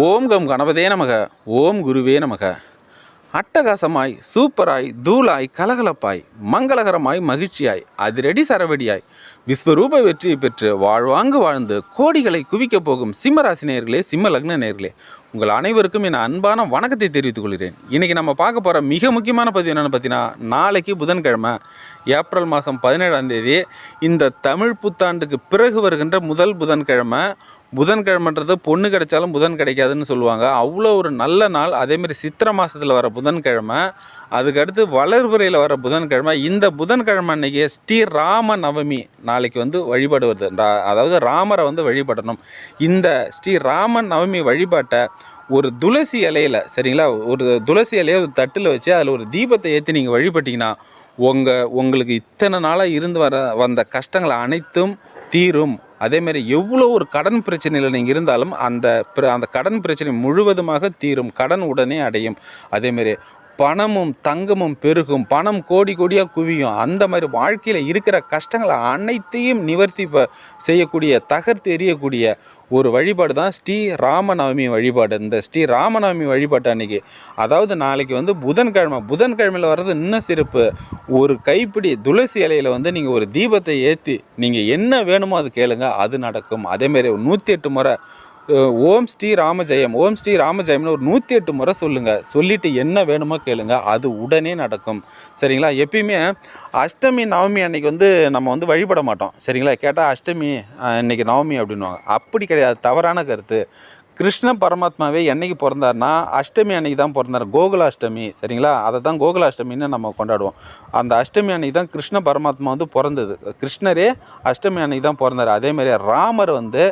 ஓம் come கணபதே நமக ஓம் குருவே நமக. அட்டகாசமாய் சூப்பராய் தூளாய் கலகலப்பாய் மங்களகரமாய் மகிழ்ச்சியாய் அதிரடி சரவடியாய் விஸ்வரூப வெற்றியை பெற்று வாழ்வாங்கு வாழ்ந்து கோடிகளை குவிக்கப் போகும் சிம்மராசி நேர்களே சிம்ம லக்ன நேர்களே உங்கள் அனைவருக்கும் என் அன்பான வணக்கத்தை தெரிவித்துக் கொள்கிறேன். இன்றைக்கி நம்ம பார்க்க போகிற மிக முக்கியமான பதிவு என்னென்னு பார்த்தீங்கன்னா நாளைக்கு புதன்கிழமை ஏப்ரல் மாதம் பதினேழாம் தேதி இந்த தமிழ் புத்தாண்டுக்கு பிறகு வருகின்ற முதல் புதன்கிழமை புதன்கிழமைன்றது பொண்ணு கிடைச்சாலும் புதன் கிடைக்காதுன்னு சொல்லுவாங்க. அவ்வளோ ஒரு நல்ல நாள். அதேமாரி சித்திரை மாதத்தில் வர புதன்கிழமை அதுக்கடுத்து வளர்புறையில் வர புதன்கிழமை இந்த புதன்கிழமை அன்னைக்கு ஸ்ரீ ராம நவமி நாளைக்கு வந்து வழிபாடு வருது. அதாவது ராமரை வந்து வழிபடணும். இந்த ஸ்ரீ ராம நவமி வழிபாட்டை ஒரு துளசி இலையில சரிங்களா? ஒரு துளசி இலையை ஒரு தட்டில் வச்சு அதில் ஒரு தீபத்தை ஏற்றி நீங்கள் வழிபட்டிங்கன்னா உங்கள் உங்களுக்கு இத்தனை நாளாக இருந்து வர வந்த கஷ்டங்கள் அனைத்தும் தீரும். அதேமாரி எவ்வளோ ஒரு கடன் பிரச்சனையில் நீங்கள் இருந்தாலும் அந்த அந்த கடன் பிரச்சனை முழுவதுமாக தீரும். கடன் உடனே அடையும். அதேமாரி பணமும் தங்கமும் பெருகும். பணம் கோடி கோடியாக குவியும். அந்த மாதிரி வாழ்க்கையில் இருக்கிற கஷ்டங்களை அனைத்தையும் நிவர்த்தி ப செய்யக்கூடிய தகர்த்து எறியக்கூடிய ஒரு வழிபாடு தான் ஸ்ரீ ராமநவமி வழிபாடு. இந்த ஸ்ரீ ராமநவமி வழிபாட்டு அன்னைக்கு அதாவது நாளைக்கு வந்து புதன்கிழமை புதன்கிழமையில் வர்றது இன்னும் சிறப்பு. ஒரு கைப்பிடி துளசி இலையில் வந்து நீங்கள் ஒரு தீபத்தை ஏற்றி நீங்கள் என்ன வேணுமோ அது கேளுங்க அது நடக்கும். அதேமாரி நூற்றி எட்டு முறை ஓம் ஸ்ரீ ராமஜெயம் ஓம் ஸ்ரீ ராமஜெயம்னு ஒரு நூற்றி எட்டு முறை சொல்லுங்கள் சொல்லிவிட்டு என்ன வேணுமோ கேளுங்க. அது உடனே நடக்கும். சரிங்களா? எப்பயுமே அஷ்டமி நவமி அன்னைக்கு வந்து நம்ம வந்து வழிபட மாட்டோம். சரிங்களா? கேட்டால் அஷ்டமி அஹ், இன்னைக்கு நவமி அப்படின்வாங்க அப்படி கிடையாது. தவறான கருத்து. கிருஷ்ண பரமாத்மாவே என்னைக்கு பிறந்தார்னா அஷ்டமி அன்னைக்கு தான் பிறந்தார். கோகுலாஷ்டமி சரிங்களா? அதை தான் கோகுலாஷ்டமின்னு நம்ம கொண்டாடுவோம். அந்த அஷ்டமி அன்னைக்கு தான் கிருஷ்ண பரமாத்மா வந்து பிறந்தது. கிருஷ்ணரே அஷ்டமி அன்னைக்கு தான் பிறந்தார். அதேமாதிரி ராமர் வந்து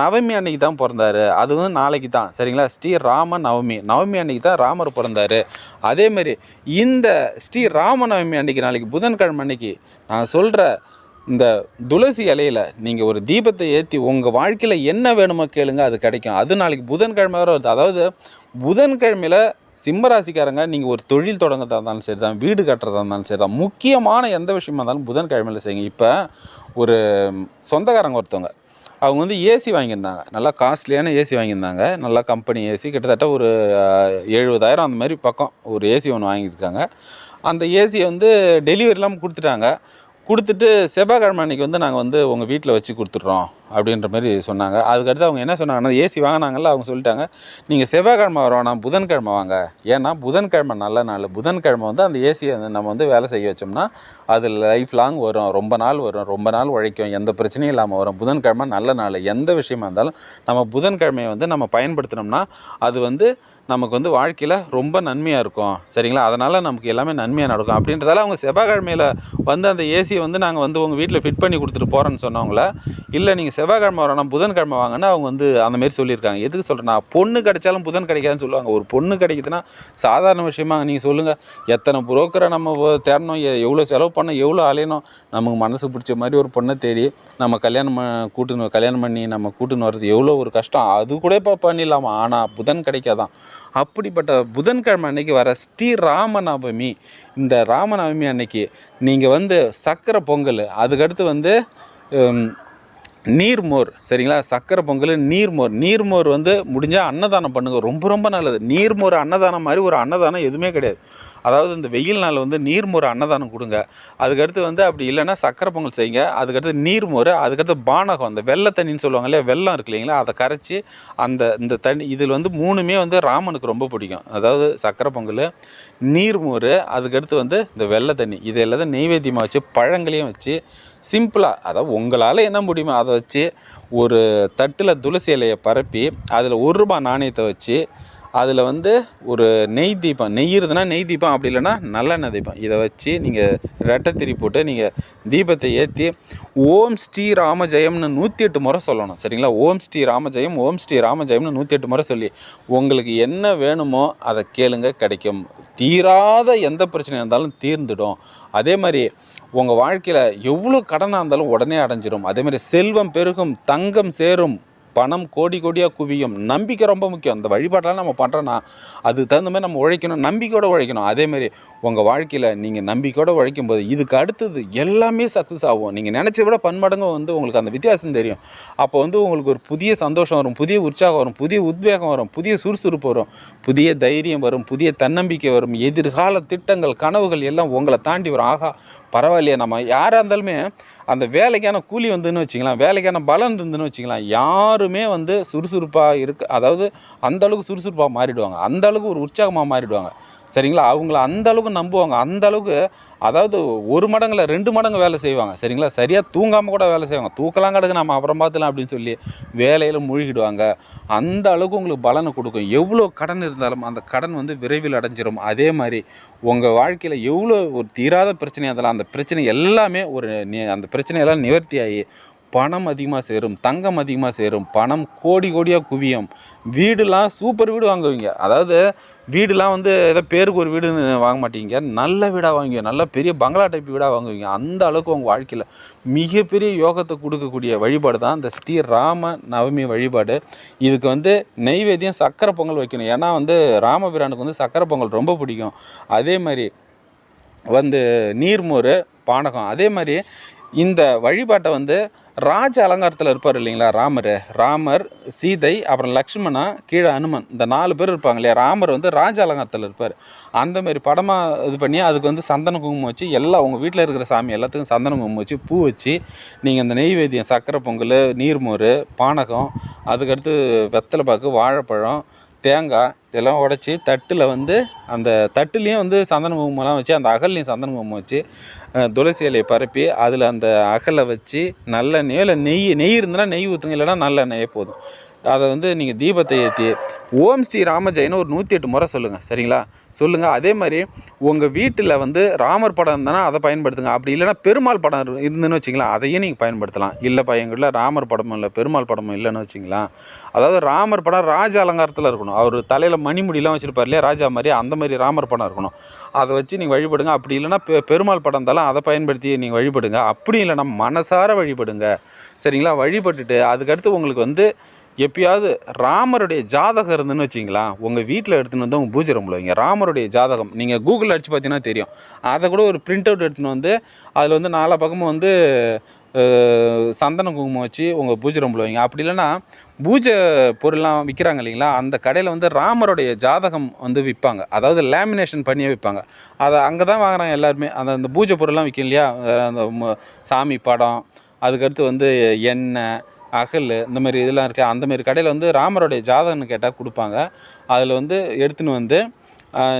நவமி அன்னைக்கு தான் பிறந்தார். அது வந்து நாளைக்கு தான் சரிங்களா? ஸ்ரீ ராம நவமி. நவமி அன்னைக்கு தான் ராமர் பிறந்தார். அதேமாரி இந்த ஸ்ரீ ராம நவமி அன்னைக்கு நாளைக்கு புதன்கிழமை அன்னைக்கு நான் சொல்கிற இந்த துளசி இலையில நீங்கள் ஒரு தீபத்தை ஏற்றி உங்கள் வாழ்க்கையில் என்ன வேணுமோ கேளுங்க அது கிடைக்கும். அது நாளைக்கு புதன்கிழமை வர வருது. அதாவது புதன்கிழமையில் சிம்மராசிக்காரங்க நீங்கள் ஒரு தொழில் தொடங்குறதா இருந்தாலும் சரி தான் வீடு கட்டுறதா இருந்தாலும் சரி தான் முக்கியமான எந்த விஷயமா இருந்தாலும் புதன்கிழமையில் செய்யுங்க. இப்போ ஒரு சொந்தக்காரங்க ஒருத்தவங்க அவங்க வந்து ஏசி வாங்கியிருந்தாங்க. நல்லா காஸ்ட்லியான ஏசி வாங்கியிருந்தாங்க. நல்லா கம்பெனி ஏசி கிட்டத்தட்ட ஒரு எழுபதாயிரம் அந்த மாதிரி பக்கம் ஒரு ஏசி ஒன்று வாங்கியிருக்காங்க. அந்த ஏசியை வந்து டெலிவரிலாம் கொடுத்துட்டாங்க. கொடுத்துட்டு செவ்வாய்க்கிழமை அன்றைக்கி வந்து நாங்கள் வந்து உங்கள் வீட்டில் வச்சு கொடுத்துட்றோம் அப்படின்ற மாதிரி சொன்னாங்க. அதுக்கடுத்து அவங்க என்ன சொன்னாங்கன்னா ஏசி வாங்கினாங்கல்ல அவங்க சொல்லிட்டாங்க நீங்கள் செவ்வாய்க்கிழமை வர புதன்கிழமை வாங்க. ஏன்னா புதன்கிழமை நல்ல நாள். புதன்கிழமை வந்து அந்த ஏசியை வந்து நம்ம வந்து வேலை செய்ய வச்சோம்னா அது லைஃப் லாங் வரும். ரொம்ப நாள் வரும். ரொம்ப நாள் உழைக்கும். எந்த பிரச்சனையும் இல்லாமல் வரும். புதன்கிழமை நல்ல நாள். எந்த விஷயமா இருந்தாலும் நம்ம புதன்கிழமையை வந்து நம்ம பயன்படுத்தினோம்னா அது வந்து நமக்கு வந்து வாழ்க்கையில் ரொம்ப நன்மையாக இருக்கும். சரிங்களா? அதனால் நமக்கு எல்லாமே நன்மையாக நடக்கும். அப்படின்றதால அவங்க செவ்வாய்க்கிழமையில் வந்து அந்த ஏசியை வந்து நாங்கள் வந்து உங்கள் வீட்டில் ஃபிட் பண்ணி கொடுத்துட்டு போகிறோன்னு சொன்னவங்கள இல்லை நீங்கள் செவ்வாய்க்கிழமை வரணும் புதன்கிழமை வாங்கன்னா அவங்க வந்து அந்தமாரி சொல்லியிருக்காங்க. எதுக்கு சொல்கிறேன் நான் பொண்ணு கிடைச்சாலும் புதன் கிடைக்காதுன்னு சொல்லுவாங்க. ஒரு பொண்ணு கிடைக்குதுன்னா சாதாரண விஷயமா நீங்கள் சொல்லுங்கள் எத்தனை புரோக்கரை நம்ம தேடணும்? எவ்வளோ செலவு பண்ணோம் எவ்வளோ அலையணும்? நமக்கு மனசு பிடிச்ச மாதிரி ஒரு பொண்ணை தேடி நம்ம கல்யாணம் கூட்டுன்னு கல்யாணம் பண்ணி நம்ம கூட்டுன்னு வர்றது எவ்வளோ ஒரு கஷ்டம்? அது கூட இப்போ பண்ணிடலாமா? ஆனால் புதன் கிடைக்காதான். அப்படிப்பட்ட புதன்கிழமை அன்னைக்கு வர ஸ்ரீ ராமநவமி. இந்த ராமநவமி அன்னைக்கு நீங்கள் வந்து சக்கரை பொங்கல் அதுக்கடுத்து வந்து நீர்மோர் சரிங்களா? சக்கரை பொங்கல் நீர்மோர். நீர்மோர் வந்து முடிஞ்சால் அன்னதானம் பண்ணுங்க. ரொம்ப ரொம்ப நல்லது. நீர்மோர் அன்னதானம் மாதிரி ஒரு அன்னதானம் எதுவுமே கிடையாது. அதாவது இந்த வெயில் நாள் வந்து நீர்மோர் அன்னதானம் கொடுங்க. அதுக்கடுத்து வந்து அப்படி இல்லைன்னா சக்கரை பொங்கல் செய்யுங்க. அதுக்கடுத்து நீர்மோர் அதுக்கடுத்து பானகம் அந்த வெள்ளை தண்ணின்னு சொல்லுவாங்க இல்லையா வெள்ளம் இருக்கு இல்லைங்களா அதை கரைச்சி அந்த இந்த தண்ணி இதில் வந்து மூணுமே வந்து ராமனுக்கு ரொம்ப பிடிக்கும். அதாவது சக்கரை பொங்கல் நீர்மோர் அதுக்கடுத்து வந்து இந்த வெள்ளை தண்ணி இது எல்லாத்தையும் நெய்வேத்தியமாக வச்சு பழங்களையும் வச்சு சிம்பிளாக அதாவது உங்களால் என்ன முடியுமோ அதை வச்சு ஒரு தட்டில் துளசி இலையை பரப்பி அதில் ஒரு ரூபாய் நாணயத்தை வச்சு அதில் வந்து ஒரு நெய் தீபம் நெய்யிறதுனா நெய் தீபம் அப்படி இல்லைன்னா நல்லெண்ணெய் தீபம். இதை வச்சு நீங்கள் ரெட்டைத்திரி போட்டு நீங்கள் தீபத்தை ஏற்றி ஓம் ஸ்ரீ ராமஜெயம்னு நூற்றி எட்டு முறை சொல்லணும். சரிங்களா? ஓம் ஸ்ரீ ராமஜெயம் ஓம் ஸ்ரீ ராமஜெயம்னு நூற்றி எட்டு முறை சொல்லி உங்களுக்கு என்ன வேணுமோ அதை கேளுங்க கிடைக்கும். தீராத எந்த பிரச்சனையாக இருந்தாலும் தீர்ந்துடும். அதே மாதிரி உங்கள் வாழ்க்கையில் எவ்வளோ கடனாக இருந்தாலும் உடனே அடைஞ்சிடும் அதேமாதிரி செல்வம் பெருகும் தங்கம் சேரும் பணம் கோடி கோடியாக குவியும். நம்பிக்கை ரொம்ப முக்கியம். அந்த வழிபாட்டெல்லாம் நம்ம பண்ணுறோன்னா அதுக்கு தகுந்த மாதிரி நம்ம உழைக்கணும் நம்பிக்கையோடு உழைக்கணும். அதேமாரி உங்கள் வாழ்க்கையில் நீங்கள் நம்பிக்கையோடு உழைக்கும் போது இதுக்கு அடுத்தது எல்லாமே சக்ஸஸ் ஆகும். நீங்கள் நினச்சத விட பன்மடங்கு வந்து உங்களுக்கு அந்த வித்தியாசம் தெரியும். அப்போ வந்து உங்களுக்கு ஒரு புதிய சந்தோஷம் வரும் புதிய உற்சாகம் வரும் புதிய உத்வேகம் வரும் புதிய சுறுசுறுப்பு வரும் புதிய தைரியம் வரும் புதிய தன்னம்பிக்கை வரும் எதிர்கால திட்டங்கள் கனவுகள் எல்லாம் உங்களை தாண்டி வரும். ஆகா பரவாயில்லையே நம்ம யாராக இருந்தாலுமே அந்த வேலைக்கான கூலி வந்துன்னு வச்சுக்கலாம் வேலைக்கான பலன் இருந்துன்னு யார் எல்லாருமே வந்து சுறுசுறுப்பாக இருக்கு. அதாவது அந்த அளவுக்கு சுறுசுறுப்பாக மாறிடுவாங்க. அந்த அளவுக்கு ஒரு உற்சாகமாக மாறிடுவாங்க. சரிங்களா? அவங்கள அந்த அளவுக்கு நம்புவாங்க. அந்த அளவுக்கு அதாவது ஒரு மடங்கில் ரெண்டு மடங்கு வேலை செய்வாங்க. சரிங்களா? சரியாக தூங்காமல் கூட வேலை செய்வாங்க. தூக்கலாம் கிடக்கு நம்ம அப்புறம் பார்த்துலாம் அப்படின்னு சொல்லி வேலையில் மூழ்கிடுவாங்க. அந்த அளவுக்கு உங்களுக்கு பலனை கொடுக்கும். எவ்வளோ கடன் இருந்தாலும் அந்த கடன் வந்து விரைவில் அடைஞ்சிரும். அதே மாதிரி உங்கள் வாழ்க்கையில் எவ்வளோ ஒரு தீராத பிரச்சனையாக இருந்தாலும் அந்த பிரச்சனை எல்லாமே ஒரு அந்த பிரச்சனையெல்லாம் நிவர்த்தி ஆகி பணம் அதிகமாக சேரும் தங்கம் அதிகமாக சேரும் பணம் கோடி கோடியாக குவியும். வீடுலாம் சூப்பர் வீடு வாங்குவீங்க. அதாவது வீடுலாம் வந்து ஏதோ பேருக்கு ஒரு வீடுன்னு வாங்க மாட்டீங்க. நல்ல வீடாக வாங்குவீங்க. நல்ல பெரிய பங்களா டைப் வீடாக வாங்குவீங்க. அந்த அளவுக்கு உங்கள் வாழ்க்கையில் மிகப்பெரிய யோகத்தை கொடுக்கக்கூடிய வழிபாடு தான் இந்த ஸ்ரீ ராம நவமி வழிபாடு. இதுக்கு வந்து நெய்வேத்தியம் சக்கரை பொங்கல் வைக்கணும். ஏன்னா வந்து ராமபிரானுக்கு வந்து சக்கரை பொங்கல் ரொம்ப பிடிக்கும். அதே மாதிரி வந்து நீர்மோர் பானகம். அதே மாதிரி இந்த வழிபாட்டை வந்து ராஜ அலங்காரத்தில் இருப்பார் இல்லைங்களா ராமர். ராமர் சீதை அப்புறம் லக்ஷ்மணா கீழே அனுமன். இந்த நாலு பேர் இருப்பாங்க இல்லையா ராமர் வந்து ராஜ அலங்காரத்தில் இருப்பார். அந்தமாரி படமாக இது பண்ணி அதுக்கு வந்து சந்தன குங்குமம் வச்சு எல்லா உங்கள் வீட்டில் இருக்கிற சாமி எல்லாத்துக்கும் சந்தன குங்குமம் வச்சு பூ வச்சு நீங்கள் அந்த நெய்வேத்தியம் சக்கரை பொங்கல் நீர்மோர் பானகம் அதுக்கடுத்து வெத்தலை பாக்கு வாழைப்பழம் தேங்காய் இதெல்லாம் உடச்சி தட்டில் வந்து அந்த தட்டுலேயும் வந்து சந்தன குங்குமம்லாம் வச்சு அந்த அகல்லையும் சந்தன குங்குமம் வச்சு துளசி இலையை பரப்பி அதில் அந்த அகலை வச்சு நல்ல நெய்யில் நெய் நெய் இருந்தால் நெய் ஊற்றுங்க இல்லைன்னா நல்ல நெய் போதும். அதை வந்து நீங்கள் தீபத்தை ஏற்றி ஓம் ஸ்ரீ ராமஜெயன்னு ஒரு நூற்றி எட்டு முறை சொல்லுங்கள் சரிங்களா? சொல்லுங்கள் அதே மாதிரி உங்கள் வீட்டில் வந்து ராமர் படம் இருந்தானா அதை பயன்படுத்துங்க. அப்படி இல்லைன்னா பெருமாள் படம் இரு- இருந்துன்னு வச்சிங்களேன் அதையும் நீங்கள் பயன்படுத்தலாம். இல்லைப்பா எங்கள் வீட்டில் ராமர் படமும் இல்லை பெருமாள் படமும் இல்லைன்னு வச்சிங்களேன். அதாவது ராமர் படம் ராஜ அலங்காரத்தில் இருக்கணும். அவர் தலையில் மணிமுடியெல்லாம் வச்சுருப்பார் இல்லையா ராஜா மாதிரி அந்த மாதிரி ராமர் படம் இருக்கணும். அதை வச்சு நீங்கள் வழிபடுங்க. அப்படி இல்லைன்னா பெ பெருமாள் படம் இருந்தாலும் அதை பயன்படுத்தி நீங்கள் வழிபடுங்க. அப்படி இல்லைன்னா மனசார வழிபடுங்க. சரிங்களா? வழிபட்டுட்டு அதுக்கடுத்து உங்களுக்கு வந்து எப்பயாவது ராமருடைய ஜாதகம் இருந்துன்னு வச்சிங்களா உங்கள் வீட்டில் எடுத்துன்னு வந்து உங்கள் பூஜை ரூமில் வைங்க. ராமருடைய ஜாதகம் நீங்கள் கூகுளில் அடித்து பார்த்தீங்கன்னா தெரியும். அதை கூட ஒரு பிரிண்ட் அவுட் எடுத்துன்னு வந்து அதில் வந்து நாலா பக்கமும் வந்து சந்தன குங்குமம் வச்சு உங்கள் பூஜை ரூமில் வைங்க. அப்படி இல்லைன்னா பூஜை பொருள்லாம் விற்கிறாங்க இல்லைங்களா அந்த கடையில் வந்து ராமருடைய ஜாதகம் வந்து விற்பாங்க அதாவது லேமினேஷன் பண்ணியே விற்பாங்க அதை அங்கே தான் வாங்குறாங்க எல்லாருமே. அந்த அந்த பூஜை பொருள்லாம் விற்கும் இல்லையா? அந்த சாமி படம் அதுக்கடுத்து வந்து எண்ணெய் அகல் இந்த மாதிரி இதெல்லாம் இருக்குது அந்த மாதிரி கடையில் வந்து ராமருடைய ஜாதகம்னு கேட்டால் கொடுப்பாங்க. அதில் வந்து எடுத்துன்னு வந்து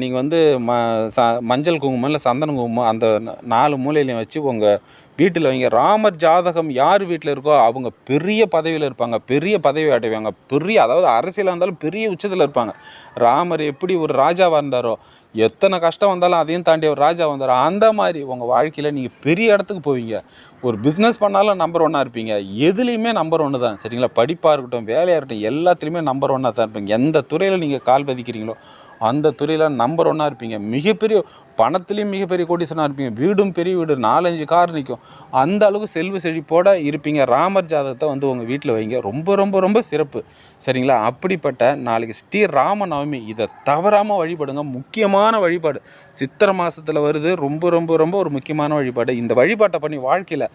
நீங்கள் வந்து ம ச மஞ்சள் குங்குமம் இல்லை சந்தன குங்குமம் அந்த நாலு மூலையிலையும் வச்சு உங்கள் வீட்டில் வைங்க. ராமர் ஜாதகம் யார் வீட்டில் இருக்கோ அவங்க பெரிய பதவியில் இருப்பாங்க பெரிய பதவி அடைவாங்க பெரிய அதாவது அரசியலாக இருந்தாலும் பெரிய உச்சத்தில் இருப்பாங்க. ராமர் எப்படி ஒரு ராஜாவாக இருந்தாரோ எத்தனை கஷ்டம் வந்தாலும் அதையும் தாண்டி ஒரு ராஜா வந்தார்? அந்த மாதிரி உங்கள் வாழ்க்கையில் நீங்கள் பெரிய இடத்துக்கு போவீங்க. ஒரு பிஸ்னஸ் பண்ணாலும் நம்பர் ஒன்னாக இருப்பீங்க. எதுலேயுமே நம்பர் ஒன்று தான். சரிங்களா? படிப்பாக இருக்கட்டும் வேலையாக இருக்கட்டும் எல்லாத்துலேயுமே நம்பர் ஒன்னாக தான் இருப்பீங்க. எந்த துறையில் நீங்கள் கால் பதிக்கிறீங்களோ அந்த துறையில் நம்பர் ஒன்னாக இருப்பீங்க. மிகப்பெரிய பணத்துலேயும் மிகப்பெரிய கோடீஸ்வரனாக இருப்பீங்க. வீடும் பெரிய வீடு நாலஞ்சு கார் நிற்கும் அந்த அளவுக்கு செல்வ செழிப்போட இருப்பீங்க. ராமர் ஜாதகத்தை வந்து உங்கள் வீட்டில் வைங்க. ரொம்ப ரொம்ப ரொம்ப சிறப்பு. சரிங்களா? அப்படிப்பட்ட நாளைக்கு ஸ்ரீ ராமநவமி இதை தவறாமல் வழிபடுங்க. முக்கியமான வழிபாடு. சித்திரை மாதத்தில் வருது ரொம்ப ரொம்ப ரொம்ப ஒரு முக்கியமான வழிபாடு. இந்த வழிபாட்டை பண்ணி வாழ்க்கையில்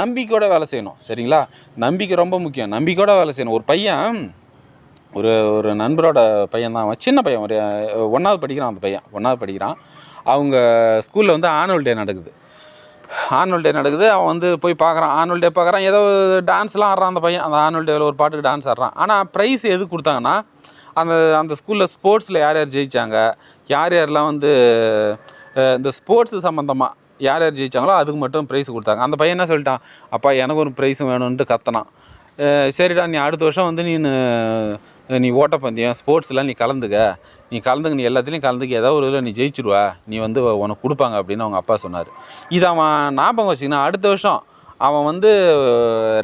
நம்பிக்கையோட வேலை செய்யணும் சரிங்களா? நம்பிக்கை ரொம்ப முக்கியம். நம்பிக்கையோட வேலை செய்யணும். ஒரு பையன் ஒரு ஒரு நண்பரோட பையன் தான். அவன் சின்ன பையன் ஒரு ஒன்றாவது படிக்கிறான் அந்த பையன். ஒன்றாவது படிக்கிறான். அவங்க ஸ்கூலில் வந்து ஆனுவல் டே நடக்குது. ஆனுவல் டே நடக்குது. அவன் வந்து போய் பார்க்குறான். ஆனுவல் டே பார்க்குறான். ஏதோ டான்ஸ்லாம் ஆடுறான் அந்த பையன். அந்த ஆனுவல் டேவில் ஒரு பாட்டுக்கு டான்ஸ் ஆடுறான். ஆனால் ப்ரைஸ் எது கொடுத்தாங்கன்னா அந்த அந்த ஸ்கூலில் ஸ்போர்ட்ஸில் யார் யார் ஜெயித்தாங்க யார் யாரெல்லாம் வந்து இந்த ஸ்போர்ட்ஸ் சம்மந்தமாக யார் யார் ஜெயிச்சாங்களோ அதுக்கு மட்டும் ப்ரைஸ் கொடுத்தாங்க. அந்த பையன் என்ன சொல்லிட்டான்? அப்பா எனக்கு ஒரு ப்ரைஸும் வேணும்ன்ட்டு கத்தனான். சரிடா நீ அடுத்த வருஷம் வந்து நீ நீ ஓட்டப்பந்தயம் ஸ்போர்ட்ஸ்லாம் நீ கலந்துக்க. நீ கலந்துக்க நீ எல்லாத்துலேயும் கலந்துக்க. ஏதாவது ஒரு இதில் நீ ஜெயிச்சிருவ. நீ வந்து உனக்கு கொடுப்பாங்க அப்படின்னு அவங்க அப்பா சொன்னார். இது அவன் ஞாபகம் வச்சுக்கினா அடுத்த வருஷம் அவன் வந்து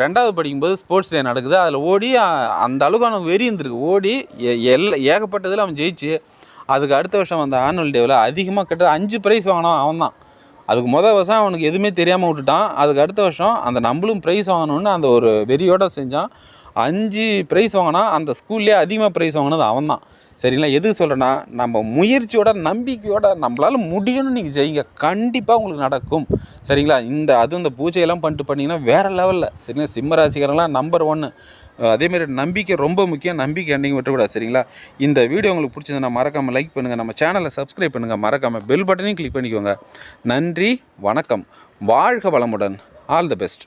ரெண்டாவது படிக்கும்போது ஸ்போர்ட்ஸ் டே நடக்குது. அதில் ஓடி அந்த அளவுக்கு அவனுக்கு வெறி இருந்திருக்கு. ஓடி எ- ஏகப்பட்டதில் அவன் ஜெயிச்சு அதுக்கு அடுத்த வருஷம் வந்த ஆனுவல் டேவில் அதிகமாக கிட்ட அஞ்சு ப்ரைஸ் வாங்கினான் அவன் தான் அதுக்கு மொதல் வருஷம் அவனுக்கு எதுவுமே தெரியாமல் விட்டுட்டான். அதுக்கு அடுத்த வருஷம் அந்த நம்மளும் ப்ரைஸ் வாங்கணும்னு அந்த ஒரு வெறியோட செஞ்சான். அஞ்சு ப்ரைஸ் வாங்கினா அந்த ஸ்கூல்லேயே அதிகமாக ப்ரைஸ் வாங்கினது அவன் தான் சரிங்களா? எது சொல்கிறேன்னா நம்ம முயற்சியோட நம்பிக்கையோட நம்மளால் முடியும்னு நீங்கள் செய்யுங்க கண்டிப்பாக உங்களுக்கு நடக்கும். சரிங்களா? இந்த அதுவும் இந்த பூஜையெல்லாம் பண்ணிட்டு பண்ணிங்கன்னா வேறு லெவலில் சரிங்களா? சிம்ம நம்பர் ஒன்று அதேமாரி நம்பிக்கை ரொம்ப முக்கியம். நம்பிக்கை என்றைக்கும் விட்டுக்கூடாது சரிங்களா? இந்த வீடியோ உங்களுக்கு பிடிச்சதுன்னா மறக்காமல் லைக் பண்ணுங்கள் நம்ம சேனலை சப்ஸ்கிரைப் பண்ணுங்கள் மறக்காமல் பெல் பட்டனையும் கிளிக் பண்ணிக்கோங்க. நன்றி வணக்கம். வாழ்க வளமுடன். All the best